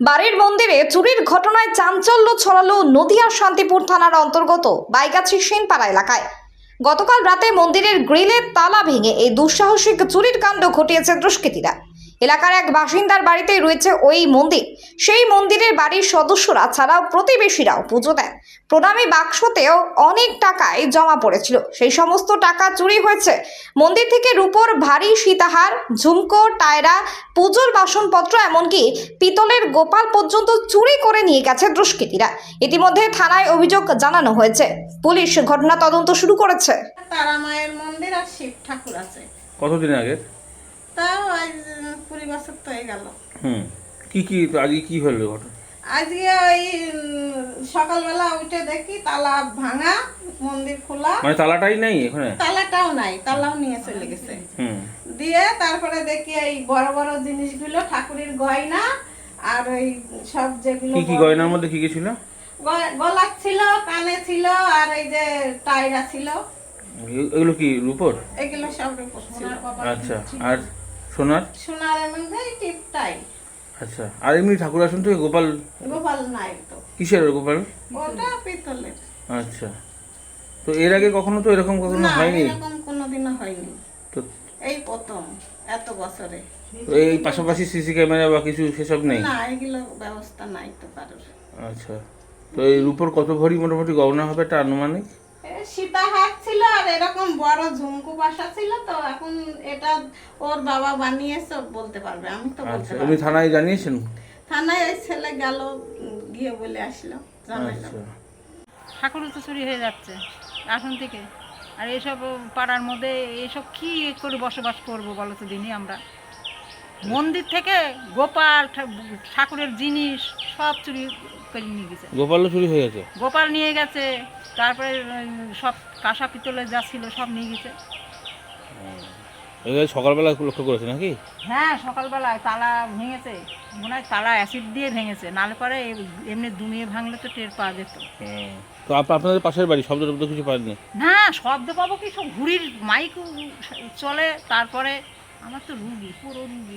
বাড়ির মন্দিরে চুরির ঘটনায় চাঞ্চল্য ছড়ালো নদিয়া শান্তিপুর থানার অন্তর্গত বাইগাছি সেনপাড়া এলাকায়। গতকাল রাতে মন্দিরের গ্রিলের তালা ভেঙে এই দুঃসাহসিক চুরির কাণ্ড ঘটিয়েছে দুষ্কৃতীরা। এলাকার এক বাসিন্দার বাড়িতেই রয়েছে ওই মন্দির। সেই মন্দিরের বাড়ির সদস্যরা ছাড়াও প্রতিবেশীরাও পুজো দেন। প্রণামী বাক্সতেও অনেক টাকায় জমা পড়েছিল। সেই সমস্ত টাকা চুরি হয়েছে। মন্দির থেকে রূপোর ভারী সীতাহার ঝুমকো টায়রা পুজোর বাসনপত্র এমনকি পিতলের গোপাল পর্যন্ত চুরি করে নিয়ে গেছে দুষ্কৃতীরা। ইতিমধ্যে থানায় অভিযোগ জানানো হয়েছে। পুলিশ ঘটনা তদন্ত শুরু করেছে। তারা মায়ের মন্দির আর শিব ঠাকুর আছে। কতদিন আগে? তাও আজ কুড়ি বছর তো হয়ে গেল। হুম। কি কি আজকে কি হলো ঘটনা? আজকে ওই সকালবেলা উঠে দেখি তালা ভাঙা মন্দির খোলা। মানে তালাটাই নেই এখানে? তালাটাও নাই তালাও নিয়ে চলে গেছে। দিয়ে তারপরে দেখি এই বড় বড় জিনিসগুলো ঠাকুরের গয়না আর ওই সব যেগুলো কি কি গয়নার মধ্যে কি কি ছিল? গ- গলার ছিল কানে ছিল আর এই যে টায়রা ছিল। এগুলো কি রূপর? এগুলো সব ছিল। আচ্ছা আর সোনার? সোনারের মধ্যে টিপটাই। আচ্ছা আর এমনি ঠাকুর আসুন তো গোপাল? গোপাল নাই তো। কিসের গোপাল? ওটা পিতলের। আচ্ছা। তো এর আগে কখনো তো এরকম কখনো হয়নি? এরকম কোনোদিনও হয়নি। তো এই প্রথম এত বছরে। তো এই পাশাপাশি সিসি ক্যামেরা বা কিছু সেসব নেই? না এগুলো ব্যবস্থা নাই তো কারোর। আচ্ছা। তো এই রূপর কত ভরি মোটামুটি গহনা হবে একটা আনুমানিক? সীতাহার ছিল আর এরকম বড় ঝুমকু বাসা ছিল তো এখন এটা ওর বাবা বানিয়েছে বলতে পারবে আমি তো বলতে আচ্ছা পারব এমনি থানায় জানিয়েছেন থানায় ওই ছেলে গেল গিয়ে বলে আসলো জানাইলো আচ্ছা। ঠাকুরও তো চুরি হয়ে যাচ্ছে এখন থেকে। আর এইসব পাড়ার মধ্যে এইসব কি করে বসবাস করব বলো তো দিনই আমরা? মন্দির থেকে গোপাল ঠাকুরের জিনিস সব চুরি করে নিয়ে গেছে। গোপালও চুরি হয়ে গেছে? গোপাল নিয়ে গেছে তারপরে সব কাঁসা পিতলে যা ছিল সব নিয়ে গেছে। এগুলো সকালবেলা লক্ষ্য করেছে নাকি? হ্যাঁ সকালবেলায় তালা ভেঙেছে মনে হয় তালা অ্যাসিড দিয়ে ভেঙেছে নালে পরে এমনি দুনিয়ে ভাঙলে তো টের পাওয়া যেত। তো আপনাদের পাশের বাড়ি শব্দ টব্দ কিছু পাননি? না শব্দ পাবো কি সব ঘুড়ির মাইক চলে তারপরে আমার তো রুগী পুরো রুগী।